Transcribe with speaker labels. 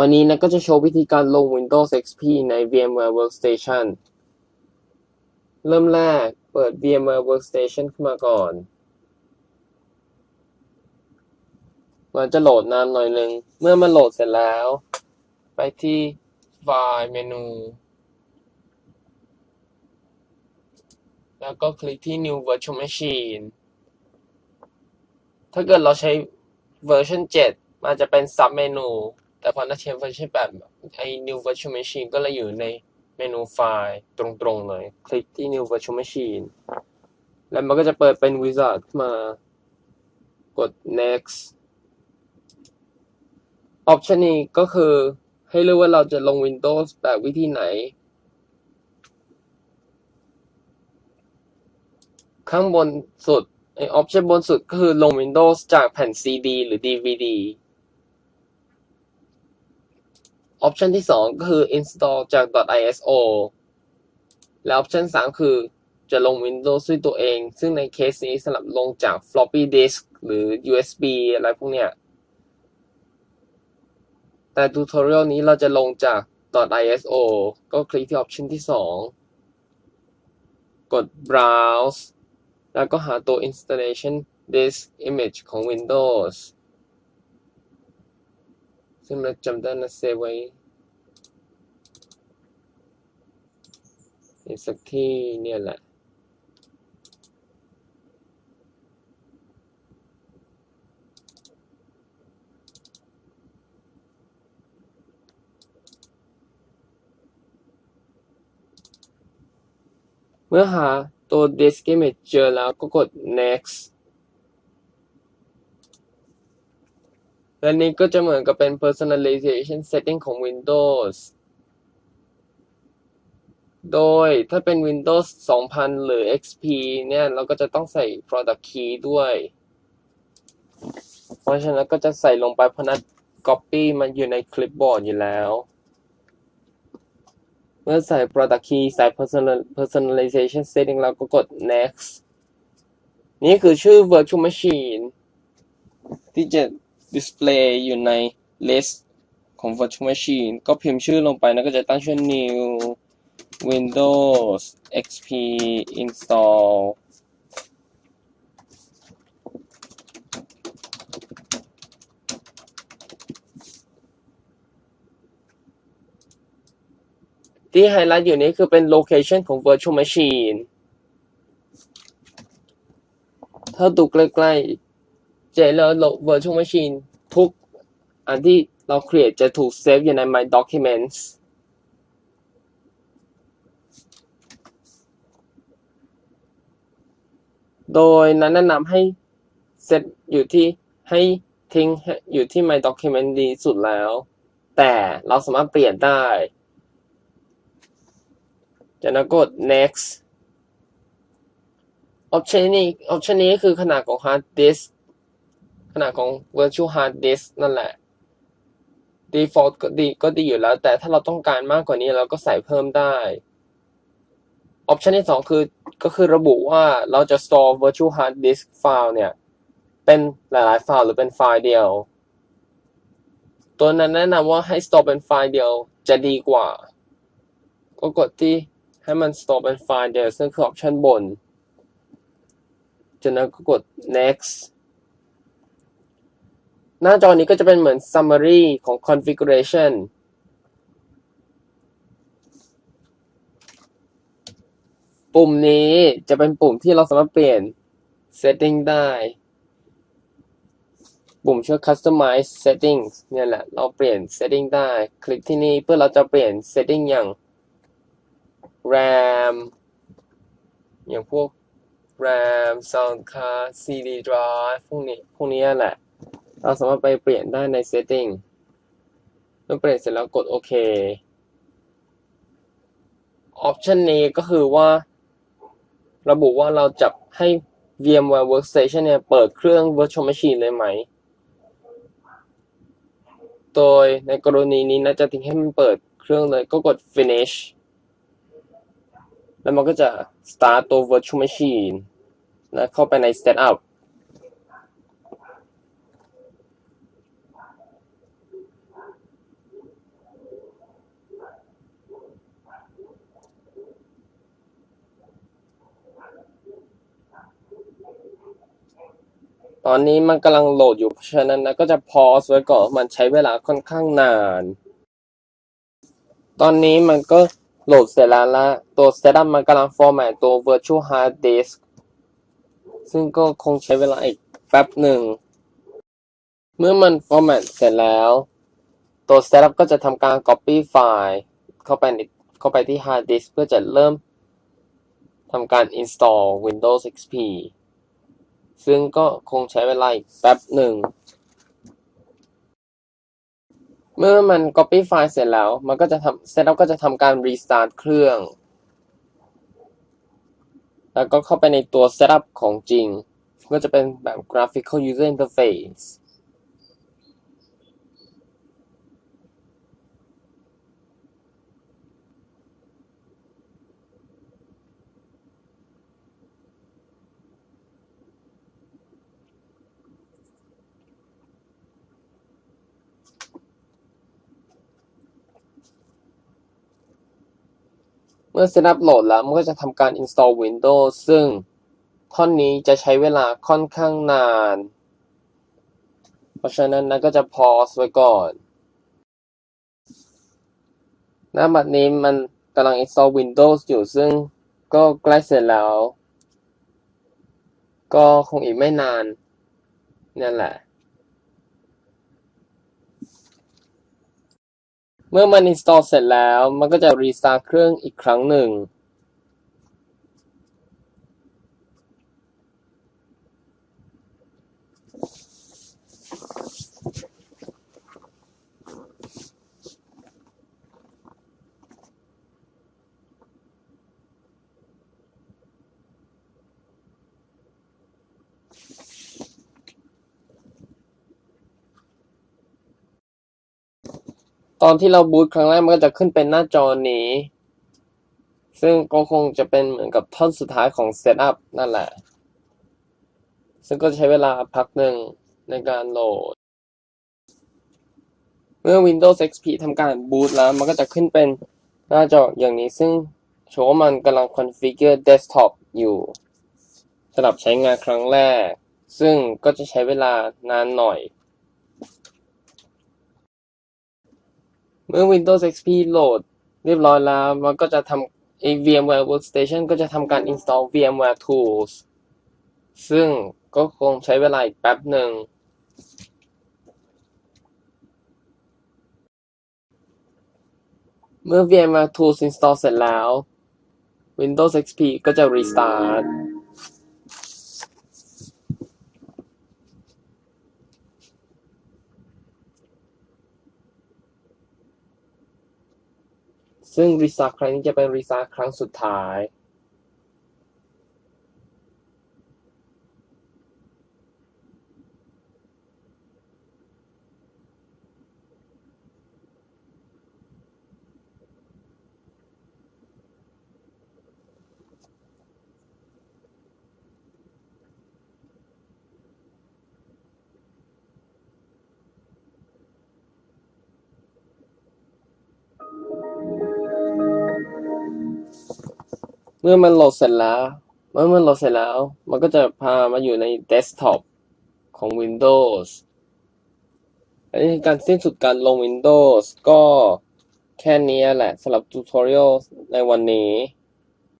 Speaker 1: วันนี้นะก็จะโชว์วิธีการลง Windows XP ใน VMware Workstation เริ่มแรกเปิด VMware Workstation ขึ้นมาก่อน มันจะโหลดนานหน่อยหนึ่ง เมื่อมันโหลดเสร็จแล้ว ไปที่ไฟล์เมนู แล้วก็คลิกที่ New Virtual Machine ถ้าเกิดเราใช้เวอร์ชัน7มันจะเป็นซับเมนู แต่พอเราใช้เวอร์ชัน8ไอ้ New Virtual Machine ก็เลยอยู่ในเมนูไฟล์ตรงๆเลย คลิกที่ New Virtual Machine แล้วมันก็จะเปิดเป็น Wizard ขึ้นมากด Next ออปชันนี้ก็คือให้เลือกว่าเราจะลง Windows แบบวิธีไหน ข้างบนสุดไอออปชันบนสุดก็คือลง Windows จากแผ่น CD หรือ DVD ออปชันที่สองก็คือ install จาก .iso และออปชันสามคือจะลง Windows ด้วยตัวเอง ซึ่งในเคสนี้สำหรับลงจาก floppy disk หรือ USB อะไรพวกเนี้ย แต่ทูตอเรียลนี้เราจะลงจาก .iso ก็คลิกที่ออปชันที่สองกด browse แล้วก็หาตัว installation disk image ของ Windows ซึ่งเราจำได้นะเซฟไว้ในสักที่เนี่ยแหละเมื่อหาตัว disk image เจอแล้วก็กด next และนี้ก็จะเหมือนกับเป็น personalization setting ของ Windows โดยถ้าเป็น Windows 2000 หรือ XP เนี่ย เราก็จะต้องใส่ product key ด้วย เพราะฉะนั้นก็จะใส่ลงไปเพราะนั้น copy มันอยู่ใน clipboard อยู่แล้ว เมื่อใส่ product key ใส่ personal personalization setting แล้วก็กด next นี่คือชื่อ virtual machine ที่จะ display อยู่ใน list ของ virtual machine ก็พิมพ์ชื่อลงไปแล้วก็จะตั้งชื่อ new windows xp install ที่ไฮไลท์อยู่นี้คือเป็น location ของ virtual machine ถ้าดูใกล้ๆ จะแล้ว virtual machine ทุกอันที่เรา create จะถูก save อยู่ใน my documents โดยนั้นแนะนำให้เซตอยู่ที่ให้ทิ้งอยู่ที่ my document ดีสุดแล้ว แต่เราสามารถเปลี่ยนได้จากนั้นกด next ออปชันนี้ออปชันนี้คือขนาดของ hard disk ขนาดของ virtual hard disk นั่นแหละ default ก็ดีก็ดีอยู่แล้ว แต่ถ้าเราต้องการมากกว่านี้เราก็ใส่เพิ่มได้ออปชันที่สองคือก็คือระบุว่าเราจะ store virtual hard disk file เนี่ย เป็นหลายๆไฟล์หรือเป็นไฟล์เดียว ตัวนั้นแนะนำว่าให้ store เป็นไฟล์เดียวจะดีกว่า ก็กดที่ให้มัน store เป็นไฟล์เดียวซึ่งคือออปชันบนจากนั้นก็กด next หน้าจอนี้ก็จะเป็นเหมือน summary ของ configuration ปุ่มนี้จะเป็นปุ่มที่เราสามารถเปลี่ยน setting ได้ ปุ่มชื่อ customize settings เนี่ยแหละ เราเปลี่ยน setting ได้ คลิกที่นี่เพื่อเราจะเปลี่ยน setting อย่าง RAM อย่างพวก RAM sound card CD drive พวกนี้ พวกนี้แหละ เราสามารถไปเปลี่ยนได้ใน setting เมื่อเปลี่ยนเสร็จแล้วกดโอเคออปชันนี้ก็คือว่า ระบุว่าเราจะให้ VMware Workstation เนี่ยเปิดเครื่อง Virtual Machine เลยไหม โดยในกรณีนี้นะจะทิ้งให้มันเปิดเครื่องเลยก็กด finish แล้วมันก็จะ start ตัว virtual machine นะเข้าไปใน setup ตอนนี้มันกำลังโหลดอยู่ เพราะฉะนั้นนะก็จะพอสไว้ก่อน มันใช้เวลาค่อนข้างนาน ตอนนี้มันก็โหลดเสร็จแล้วละ ตัว setup มันกำลัง format ตัว virtual hard disk ซึ่งก็คงใช้เวลาอีกแป๊บหนึ่ง เมื่อมัน format เสร็จแล้ว ตัว setup ก็จะทำการ copy ไฟล์เข้าไปเข้าไปที่ hard disk เพื่อจะเริ่มทำการ install Windows XP ซึ่งก็คงใช้เวลาอีกแป๊บหนึ่ง เมื่อมัน copy ไฟล์เสร็จแล้ว มันก็จะทำ setup ก็จะทำการ restart เครื่อง แล้วก็เข้าไปในตัว setup ของจริง ก็จะเป็นแบบ graphical user interface มื่อ setup โหลดแล้วมันก็จะทำการ install Windows ซึ่งท่อนนี้จะใช้เวลาค่อนข้างนาน เพราะฉะนั้นนะก็จะ pause ไว้ก่อนณบัดนี้มันกำลัง install Windows อยู่ซึ่งก็ใกล้เสร็จแล้ว ก็คงอีกไม่นาน นั่นแหละ เมื่อมัน install เสร็จแล้ว มันก็จะ restart เครื่องอีกครั้งหนึ่ง ตอนที่เราบูตครั้งแรกมันก็จะขึ้นเป็นหน้าจอนี้ ซึ่งก็คงจะเป็นเหมือนกับท่อนสุดท้ายของ Setup นั่นแหละ ซึ่งก็ใช้เวลาพักหนึ่งในการโหลด เมื่อ Windows XP ทำการบูตแล้ว มันก็จะขึ้นเป็นหน้าจออย่างนี้ ซึ่งโชว์ว่ามันกำลัง configure desktop อยู่สำหรับใช้งานครั้งแรก ซึ่งก็จะใช้เวลานานหน่อย เมื่อ Windows XP โหลดเรียบร้อยแล้ว มันก็จะทำไอ้ VMware Workstation ก็จะทำการ install VMware Tools ซึ่งก็คงใช้เวลาอีกแป๊บหนึ่ง เมื่อ VMware Tools install เสร็จแล้ว Windows XP ก็จะ restart ซึ่งรีซาร์ครั้งนี้จะเป็นรีซาร์ครั้งสุดท้าย มื่อมันโหลดเสร็จแล้วเมื่อมันโหลดเสร็จแล้ว มันก็จะพามาอยู่ในเดสก์ท็อปของ Windows อันนี้คือการสิ้นสุดการลง Windows ก็แค่นี้แหละสำหรับทูตอเรียลในวันนี้